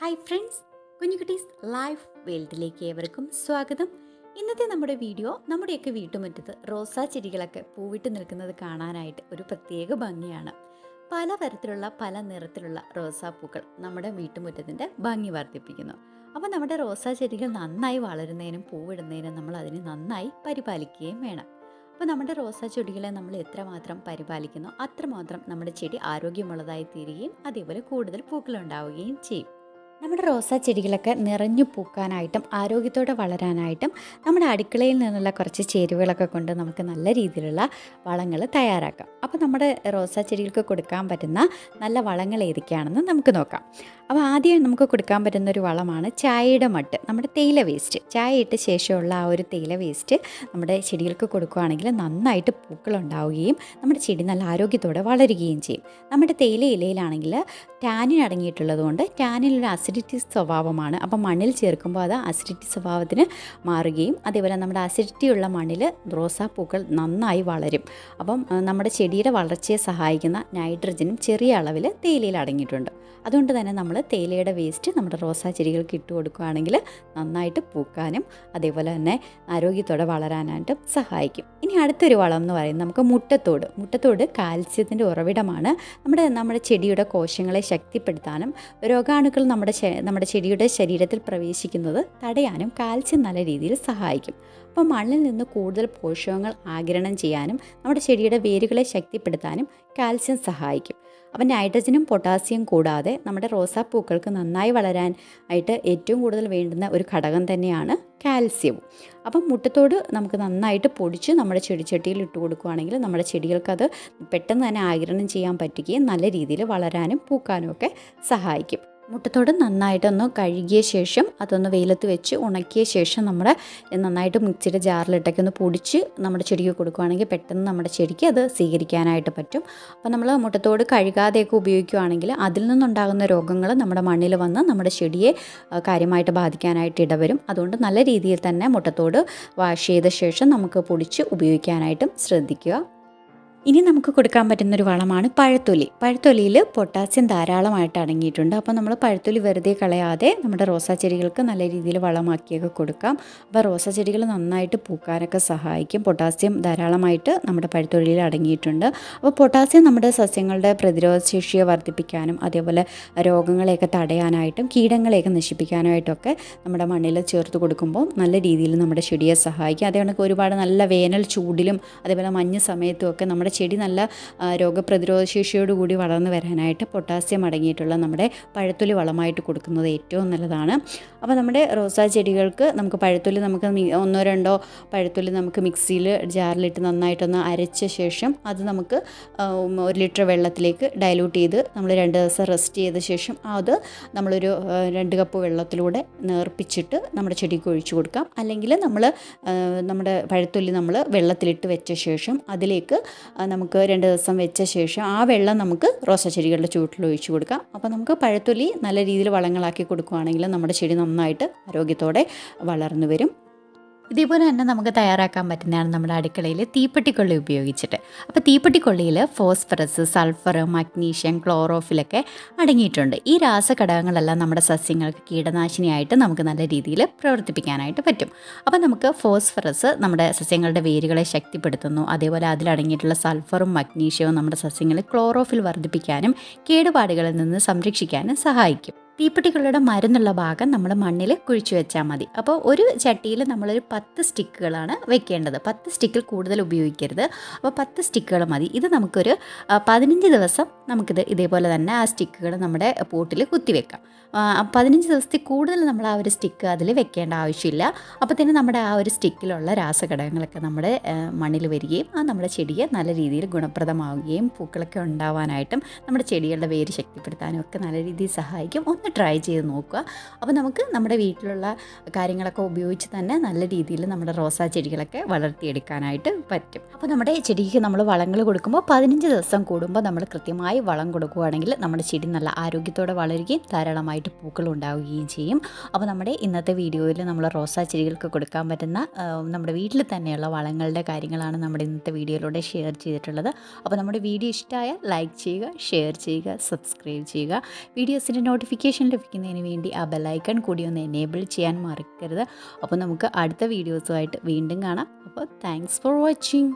Hi friends കുഞ്ഞുകുട്ടീസ് life വേൾഡിലേക്ക് ഏവർക്കും സ്വാഗതം. ഇന്നത്തെ നമ്മുടെ വീഡിയോ നമ്മുടെയൊക്കെ വീട്ടുമുറ്റത്ത് റോസാ ചെടികളൊക്കെ പൂവിട്ട് നിൽക്കുന്നത് കാണാനായിട്ട് ഒരു പ്രത്യേക ഭംഗിയാണ്. പല തരത്തിലുള്ള പല നിറത്തിലുള്ള റോസാപ്പൂക്കൾ നമ്മുടെ വീട്ടുമുറ്റത്തിന്റെ ഭംഗി വർദ്ധിപ്പിക്കുന്നു. അപ്പോൾ നമ്മുടെ റോസാ ചെടികൾ നന്നായി വളരുന്നതിനും പൂവിടുന്നതിനും നമ്മൾ അതിനെ നന്നായി പരിപാലിക്കുകയും വേണം. അപ്പോൾ നമ്മുടെ റോസാ ചെടികളെ നമ്മൾ എത്രമാത്രം പരിപാലിക്കുന്നു അത്രമാത്രം നമ്മുടെ ചെടി ആരോഗ്യമുള്ളതായി തീരുകയും അതേപോലെ കൂടുതൽ പൂക്കളുണ്ടാവുകയും ചെയ്യും. നമ്മുടെ റോസാ ചെടികളൊക്കെ നിറഞ്ഞു പൂക്കാനായിട്ടും ആരോഗ്യത്തോടെ വളരാനായിട്ടും നമ്മുടെ അടുക്കളയിൽ നിന്നുള്ള കുറച്ച് ചേരുവകളൊക്കെ കൊണ്ട് നമുക്ക് നല്ല രീതിയിലുള്ള വളങ്ങൾ തയ്യാറാക്കാം. അപ്പോൾ നമ്മുടെ റോസാ ചെടികൾക്ക് കൊടുക്കാൻ പറ്റുന്ന നല്ല വളങ്ങൾ ഏതൊക്കെയാണെന്ന് നമുക്ക് നോക്കാം. അപ്പോൾ ആദ്യം നമുക്ക് കൊടുക്കാൻ പറ്റുന്ന ഒരു വളമാണ് ചായയുടെ മട്ട് നമ്മുടെ തേയില വേസ്റ്റ്. ചായ ഇട്ട ശേഷമുള്ള ആ ഒരു തേയില വേസ്റ്റ് നമ്മുടെ ചെടികൾക്ക് കൊടുക്കുകയാണെങ്കിൽ നന്നായിട്ട് പൂക്കളുണ്ടാവുകയും നമ്മുടെ ചെടി നല്ല ആരോഗ്യത്തോടെ വളരുകയും ചെയ്യും. നമ്മുടെ തേയില ഇലയിലാണെങ്കിൽ ടാനിൻ അടങ്ങിയിട്ടുള്ളതുകൊണ്ട് കൊണ്ട് ടാനിലൊരു അസിഡിറ്റി സ്വഭാവമാണ്. അപ്പോൾ മണ്ണിൽ ചേർക്കുമ്പോൾ അത് അസിഡിറ്റി സ്വഭാവത്തിന് മാറുകയും അതേപോലെ നമ്മുടെ അസിഡിറ്റി ഉള്ള മണ്ണിൽ റോസാപ്പൂക്കൾ നന്നായി വളരും. അപ്പം നമ്മുടെ ചെടിയുടെ വളർച്ചയെ സഹായിക്കുന്ന നൈട്രജനും ചെറിയ അളവിൽ തേയിലയിൽ അടങ്ങിയിട്ടുണ്ട്. അതുകൊണ്ട് തന്നെ നമ്മൾ തേയിലയുടെ വേസ്റ്റ് നമ്മുടെ റോസാ ചെടികൾക്ക് ഇട്ട് കൊടുക്കുകയാണെങ്കിൽ നന്നായിട്ട് പൂക്കാനും അതേപോലെ തന്നെ ആരോഗ്യത്തോടെ വളരാനായിട്ടും സഹായിക്കും. ഇനി അടുത്തൊരു വളം എന്ന് പറയുന്നത് നമുക്ക് മുട്ടത്തോട്. മുട്ടത്തോട് കാൽസ്യത്തിന്റെ ഉറവിടമാണ്. നമ്മുടെ നമ്മുടെ ചെടിയുടെ കോശങ്ങളെ ശക്തിപ്പെടുത്താനും രോഗാണുക്കൾ നമ്മുടെ നമ്മുടെ ചെടിയുടെ ശരീരത്തിൽ പ്രവേശിക്കുന്നത് തടയാനും കാൽസ്യം നല്ല രീതിയിൽ സഹായിക്കും. അപ്പോൾ മണ്ണിൽ നിന്ന് കൂടുതൽ പോഷകങ്ങൾ ആഗിരണം ചെയ്യാനും നമ്മുടെ ചെടിയുടെ വേരുകളെ ശക്തിപ്പെടുത്താനും കാൽസ്യം സഹായിക്കും. അപ്പം നൈട്രജനും പൊട്ടാസ്യം കൂടാതെ നമ്മുടെ റോസാപ്പൂക്കൾക്ക് നന്നായി വളരാൻ ആയിട്ട് ഏറ്റവും കൂടുതൽ വേണ്ടുന്ന ഒരു ഘടകം തന്നെയാണ് കാൽസ്യവും. അപ്പം മുട്ടത്തോട് നമുക്ക് നന്നായിട്ട് പൊടിച്ച് നമ്മുടെ ചെടിച്ചട്ടിയിൽ ഇട്ട് കൊടുക്കുകയാണെങ്കിൽ നമ്മുടെ ചെടികൾക്കത് പെട്ടെന്ന് തന്നെ ആഗിരണം ചെയ്യാൻ പറ്റുകയും നല്ല രീതിയിൽ വളരാനും പൂക്കാനും ഒക്കെ സഹായിക്കും. മുട്ടത്തോട് നന്നായിട്ടൊന്ന് കഴുകിയ ശേഷം അതൊന്ന് വെയിലത്ത് വെച്ച് ഉണക്കിയ ശേഷം നമ്മൾ നന്നായിട്ട് മിക്സിയുടെ ജാറിലിട്ടൊക്കെ ഒന്ന് പൊടിച്ച് നമ്മുടെ ചെടിക്ക് കൊടുക്കുകയാണെങ്കിൽ പെട്ടെന്ന് നമ്മുടെ ചെടിക്ക് അത് സ്വീകരിക്കാനായിട്ട് പറ്റും. അപ്പോൾ നമ്മൾ മുട്ടത്തോട് കഴുകാതെയൊക്കെ ഉപയോഗിക്കുകയാണെങ്കിൽ അതിൽ നിന്നുണ്ടാകുന്ന രോഗങ്ങൾ നമ്മുടെ മണ്ണിൽ വന്ന് നമ്മുടെ ചെടിയെ കാര്യമായിട്ട് ബാധിക്കാനായിട്ട് ഇടവരും. അതുകൊണ്ട് നല്ല രീതിയിൽ തന്നെ മുട്ടത്തോട് വാഷ് ചെയ്ത ശേഷം നമുക്ക് പൊടിച്ച് ഉപയോഗിക്കാനായിട്ടും ശ്രദ്ധിക്കുക. ഇനി നമുക്ക് കൊടുക്കാൻ പറ്റുന്നൊരു വളമാണ് പഴത്തൊലി. പഴത്തൊലിയിൽ പൊട്ടാസ്യം ധാരാളമായിട്ട് അടങ്ങിയിട്ടുണ്ട്. അപ്പോൾ നമ്മൾ പഴത്തൊലി വെറുതെ കളയാതെ നമ്മുടെ റോസാ ചെടികൾക്ക് നല്ല രീതിയിൽ വളമാക്കിയൊക്കെ കൊടുക്കാം. അപ്പോൾ റോസാ ചെടികൾ നന്നായിട്ട് പൂക്കാനൊക്കെ സഹായിക്കും. പൊട്ടാസ്യം ധാരാളമായിട്ട് നമ്മുടെ പഴത്തൊലിയിൽ അടങ്ങിയിട്ടുണ്ട്. അപ്പോൾ പൊട്ടാസ്യം നമ്മുടെ സസ്യങ്ങളുടെ പ്രതിരോധ ശേഷിയെ വർദ്ധിപ്പിക്കാനും അതേപോലെ രോഗങ്ങളെയൊക്കെ തടയാനായിട്ടും കീടങ്ങളെയൊക്കെ നശിപ്പിക്കാനായിട്ടൊക്കെ നമ്മുടെ മണ്ണിൽ ചേർത്ത് കൊടുക്കുമ്പോൾ നല്ല രീതിയിൽ നമ്മുടെ ചെടിയെ സഹായിക്കും. അതേ കണക്ക് ഒരുപാട് നല്ല വേനൽ ചൂടിലും അതേപോലെ മഞ്ഞ് സമയത്തും ഒക്കെ നമ്മുടെ ചെടി നല്ല രോഗപ്രതിരോധ ശേഷിയോടുകൂടി വളർന്നു വരാനായിട്ട് പൊട്ടാസ്യം അടങ്ങിയിട്ടുള്ള നമ്മുടെ പഴത്തൊലി വളമായിട്ട് കൊടുക്കുന്നത് ഏറ്റവും നല്ലതാണ്. അപ്പോൾ നമ്മുടെ റോസാ ചെടികൾക്ക് നമുക്ക് പഴത്തൊലി നമുക്ക് ഒന്നോ രണ്ടോ പഴത്തൊലി നമുക്ക് മിക്സിയിൽ ജാറിലിട്ട് നന്നായിട്ടൊന്ന് അരച്ച ശേഷം അത് നമുക്ക് ഒരു ലിറ്റർ വെള്ളത്തിലേക്ക് ഡൈലൂട്ട് ചെയ്ത് നമ്മൾ രണ്ട് ദിവസം റെസ്റ്റ് ചെയ്ത ശേഷം അത് നമ്മളൊരു രണ്ട് കപ്പ് വെള്ളത്തിലൂടെ നേർപ്പിച്ചിട്ട് നമ്മുടെ ചെടിക്ക് ഒഴിച്ചു കൊടുക്കാം. അല്ലെങ്കിൽ നമ്മൾ നമ്മുടെ പഴത്തൊലി നമ്മൾ വെള്ളത്തിലിട്ട് വെച്ച ശേഷം അതിലേക്ക് നമുക്ക് രണ്ട് ദിവസം വെച്ച ശേഷം ആ വെള്ളം നമുക്ക് റോസാ ചെടികളുടെ ചുവട്ടിൽ ഒഴിച്ചു കൊടുക്കാം. അപ്പോൾ നമുക്ക് പഴത്തൊലി നല്ല രീതിയിൽ വളങ്ങളാക്കി കൊടുക്കുകയാണെങ്കിൽ നമ്മുടെ ചെടി നന്നായിട്ട് ആരോഗ്യത്തോടെ വളർന്നു വരും. ഇതേപോലെ തന്നെ നമുക്ക് തയ്യാറാക്കാൻ പറ്റുന്നതാണ് നമ്മുടെ അടുക്കളയിൽ തീപ്പെട്ടിക്കൊള്ളി ഉപയോഗിച്ചിട്ട്. അപ്പോൾ തീപ്പെട്ടിക്കൊള്ളിയിൽ ഫോസ്ഫറസ് സൾഫർ മഗ്നീഷ്യം ക്ലോറോഫിലൊക്കെ അടങ്ങിയിട്ടുണ്ട്. ഈ രാസഘടകങ്ങളെല്ലാം നമ്മുടെ സസ്യങ്ങൾക്ക് കീടനാശിനിയായിട്ട് നമുക്ക് നല്ല രീതിയിൽ പ്രവർത്തിപ്പിക്കാനായിട്ട് പറ്റും. അപ്പോൾ നമുക്ക് ഫോസ്ഫറസ് നമ്മുടെ സസ്യങ്ങളുടെ വേരുകളെ ശക്തിപ്പെടുത്തുന്നു. അതേപോലെ അതിലടങ്ങിയിട്ടുള്ള സൾഫറും മഗ്നീഷ്യവും നമ്മുടെ സസ്യങ്ങളിൽ ക്ലോറോഫിൽ വർദ്ധിപ്പിക്കാനും കേടുപാടുകളിൽ നിന്ന് സംരക്ഷിക്കാനും സഹായിക്കും. തീപ്പെട്ടികളുടെ മരുന്നുള്ള ഭാഗം നമ്മൾ മണ്ണിൽ കുഴിച്ചു വെച്ചാൽ മതി. അപ്പോൾ ഒരു ചട്ടിയിൽ നമ്മളൊരു പത്ത് സ്റ്റിക്കുകളാണ് വെക്കേണ്ടത്. പത്ത് സ്റ്റിക്കിൽ കൂടുതൽ ഉപയോഗിക്കരുത്. അപ്പോൾ പത്ത് സ്റ്റിക്കുകൾ മതി. ഇത് നമുക്കൊരു പതിനഞ്ച് ദിവസം നമുക്കിത് ഇതേപോലെ തന്നെ ആ സ്റ്റിക്കുകൾ നമ്മുടെ പോട്ടിൽ കുത്തിവെക്കാം പതിനഞ്ച് ദിവസത്തിൽ കൂടുതൽ നമ്മൾ ആ ഒരു സ്റ്റിക്ക് അതിൽ വെക്കേണ്ട ആവശ്യമില്ല. അപ്പോൾ തന്നെ നമ്മുടെ ആ ഒരു സ്റ്റിക്കിലുള്ള രാസഘടകങ്ങളൊക്കെ നമ്മുടെ മണ്ണിൽ വരികയും ആ നമ്മുടെ ചെടിയെ നല്ല രീതിയിൽ ഗുണപ്രദമാവുകയും പൂക്കളൊക്കെ ഉണ്ടാവാനായിട്ടും നമ്മുടെ ചെടികളുടെ വേര് ശക്തിപ്പെടുത്താനും ഒക്കെ നല്ല രീതിയിൽ സഹായിക്കും. ഒന്ന് ട്രൈ ചെയ്ത് നോക്കുക. അപ്പോൾ നമുക്ക് നമ്മുടെ വീട്ടിലുള്ള കാര്യങ്ങളൊക്കെ ഉപയോഗിച്ച് തന്നെ നല്ല രീതിയിൽ നമ്മുടെ റോസാ ചെടികളൊക്കെ വളർത്തിയെടുക്കാനായിട്ട് പറ്റും. അപ്പോൾ നമ്മുടെ ചെടിക്ക് നമ്മൾ വളങ്ങൾ കൊടുക്കുമ്പോൾ പതിനഞ്ച് ദിവസം കൂടുമ്പോൾ നമ്മൾ കൃത്യമായി വളം കൊടുക്കുകയാണെങ്കിൽ നമ്മുടെ ചെടി നല്ല ആരോഗ്യത്തോടെ വളരുകയും ധാരാളമായിട്ട് പൂക്കൾ ഉണ്ടാവുകയും ചെയ്യും. അപ്പോൾ നമ്മുടെ ഇന്നത്തെ വീഡിയോയിൽ നമ്മൾ റോസാ ചെടികൾക്ക് കൊടുക്കാൻ പറ്റുന്ന നമ്മുടെ വീട്ടിൽ തന്നെയുള്ള വളങ്ങളുടെ കാര്യങ്ങളാണ് നമ്മുടെ ഇന്നത്തെ വീഡിയോയിലൂടെ ഷെയർ ചെയ്തിട്ടുള്ളത്. അപ്പോൾ നമ്മുടെ വീഡിയോ ഇഷ്ടമായ ലൈക്ക് ചെയ്യുക ഷെയർ ചെയ്യുക സബ്സ്ക്രൈബ് ചെയ്യുക. വീഡിയോസിന്റെ നോട്ടിഫിക്കേഷൻ നോട്ടിഫിക്കേഷൻ ലഭിക്കുന്നതിന് വേണ്ടി ആ ബെല്ലൈക്കൺ കൂടി ഒന്ന് എനേബിൾ ചെയ്യാൻ മറക്കരുത്. അപ്പോൾ നമുക്ക് അടുത്ത വീഡിയോസുമായിട്ട് വീണ്ടും കാണാം. അപ്പോൾ താങ്ക്സ് ഫോർ വാച്ചിങ്